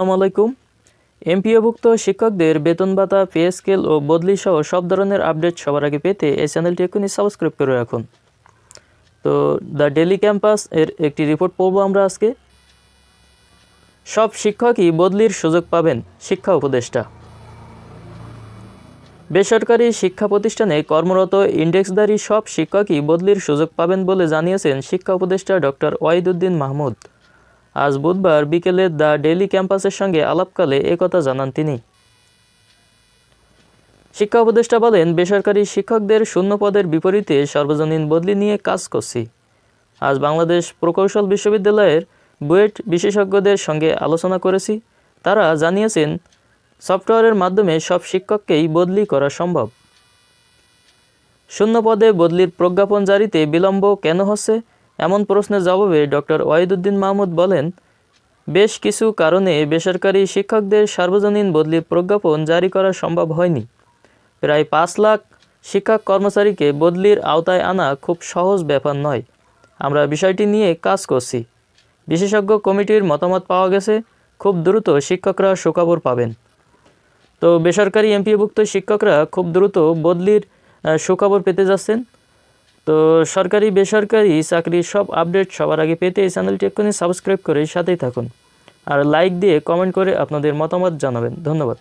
আসসালামু আলাইকুম। এমপিওভুক্ত শিক্ষকদের বেতন ভাতা, পে স্কেল ও বদলি সহ সব ধরনের আপডেট সবার আগে পেতে এই চ্যানেলটি এখনই সাবস্ক্রাইব করে রাখুন। তো, দ্য ডেলি ক্যাম্পাস এর একটি রিপোর্ট পড়ব আমরা আজকে। সব শিক্ষকই বদলির সুযোগ পাবেন শিক্ষা উপদেষ্টা। বেসরকারি শিক্ষা প্রতিষ্ঠানে কর্মরত ইন্ডেক্সধারী সব শিক্ষকই বদলির সুযোগ পাবেন বলে জানিয়েছেন শিক্ষা উপদেষ্টা ডক্টর ওয়াহিদুদ্দিন মাহমুদ। আজ বুধবার বিকেলে দ্য ডেইলি ক্যাম্পাসের সঙ্গে আলাপকালে একথা জানান তিনি। শিক্ষা উপদেষ্টা বলেন, বেসরকারি শিক্ষকদের শূন্য পদের বিপরীতে সর্বজনীন বদলি নিয়ে কাজ করছি। আজ বাংলাদেশ প্রকৌশল বিশ্ববিদ্যালয়ের বুয়েট বিশেষজ্ঞদের সঙ্গে আলোচনা করেছি। তারা জানিয়েছেন, সফটওয়্যারের মাধ্যমে সব শিক্ষককেই বদলি করা সম্ভব। শূন্য পদে বদলির প্রজ্ঞাপন জারিতে বিলম্ব কেন হচ্ছে? এমন প্রশ্নের জবাবে ডক্টর ওয়াহিদুদ্দিন মাহমুদ বলেন, বেশ কিছু কারণে বেসরকারি শিক্ষকদের সার্বজনীন বদলির প্রজ্ঞাপন জারি করা সম্ভব হয়নি। প্রায় পাঁচ লাখ শিক্ষক কর্মচারীকে বদলির আওতায় আনা খুব সহজ ব্যাপার নয়। আমরা বিষয়টি নিয়ে কাজ করছি। বিশেষজ্ঞ কমিটির মতামত পাওয়া গেছে, খুব দ্রুত শিক্ষকরা সুখবর পাবেন। তো বেসরকারি এমপিভুক্ত শিক্ষকরা খুব দ্রুত বদলির সুখবর পেতে যাচ্ছেন। তো সরকারি, বেসরকারি চাকরির সব আপডেট সবার আগে পেতে এই চ্যানেলটি এক্ষুনি সাবস্ক্রাইব করে সাথেই থাকুন। আর লাইক দিয়ে কমেন্ট করে আপনাদের মতামত জানাবেন। ধন্যবাদ।